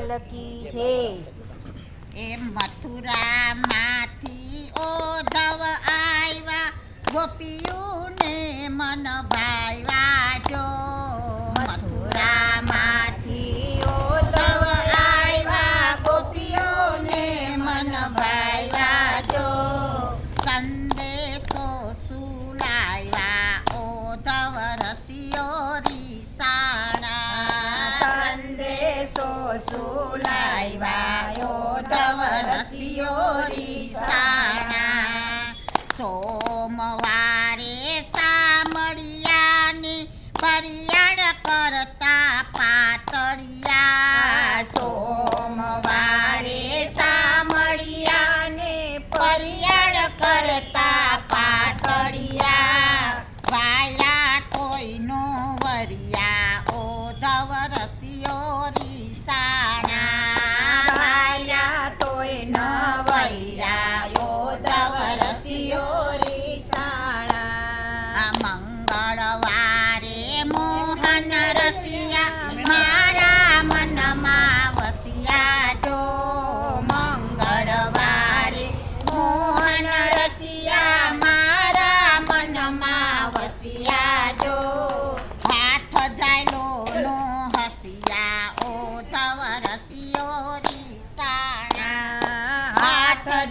Lucky છે. એમ મથુરામાંથી ઓધવ આવ્યા ગોપીઓને મન ભાવ્યા જો. સુલાવ્યા યોધવ રસિયો રીસાણા સોમવારે સામળિયાની પરિયાણ કરતા પાતળિયા સોમવારે સામળિયાને પરિયાણ કરતા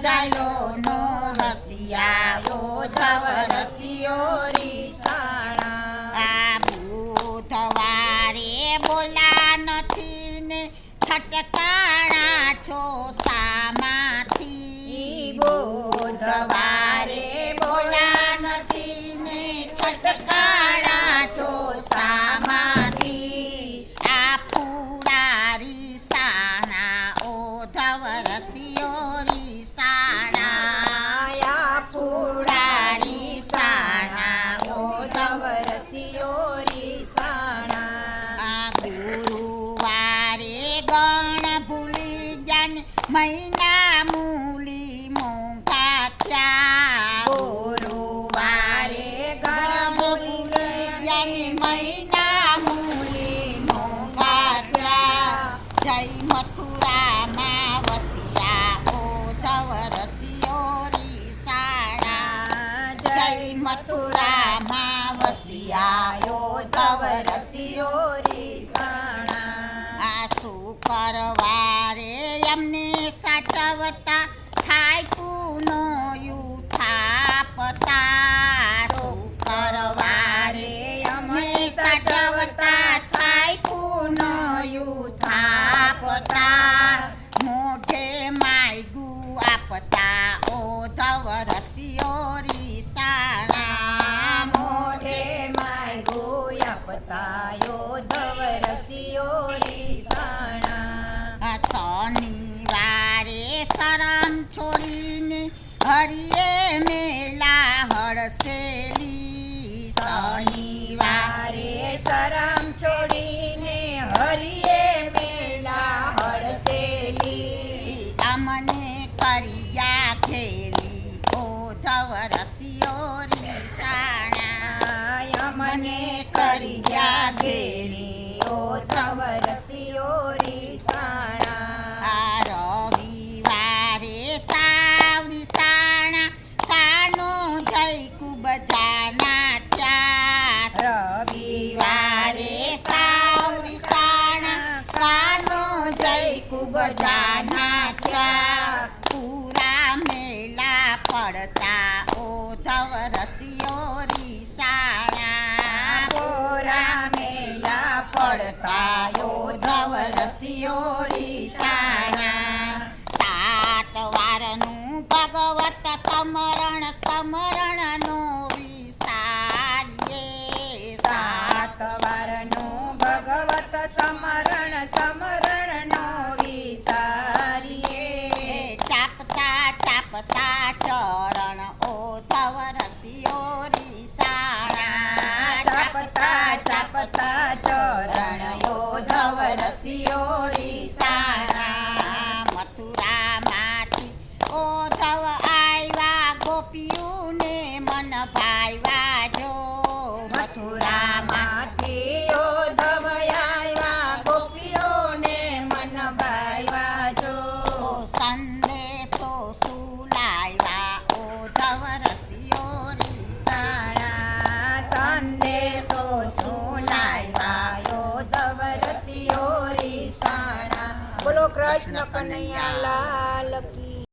જાયલો નો હસિયાવો ઓ રસિયો રીસાણા આ બોલા નથી ને છટકાણા છો સામાથી બોધવારે બોલા નથી ને છટકાણા છો સામાંથી મહિના મૂલી મોંઘા થયા ગુરુવારે ગણ ભૂલી જાને મહિના મૂલી મોંઘા થયા જય મથુરામાં વસિયા ઓધવ રસિયો રીસાણા જય મથુરામાં હરિએ મેલા હળસેલી શનિવારે શરમ છોડીને હરિયે મેલા હળસેલી અમને કર્યા ખેલી ઓધવ રસિયો રીસાણા મને કરી ગયા ખેલી ઓ ધવ રસિયો રીસાણા જય જાના ત્યાં પૂરા મેલા પડતા ઓધવ રસિયો રીસાણા પૂરા મેલા પડતા યોધવ રસિયો રીસાણા સાત વારનું ભગવત સમરણ, સમરણનો વિસારીએ. સાત વારનું ભગવત સમરણ સમરણનો ગોપીયું ને મન ભાઈવા જો. મથુરામાંથી યોધવ આવ્યા ગોપીયું ને મન ભાઈવા જો. સંદેશો સુલાવ્યા ઓધવ રસિયો રીસાણા સંદેશો સુલાવ્યા ઓધવ રસિયો રીસાણા બોલો કૃષ્ણ કનૈયા લાલ કી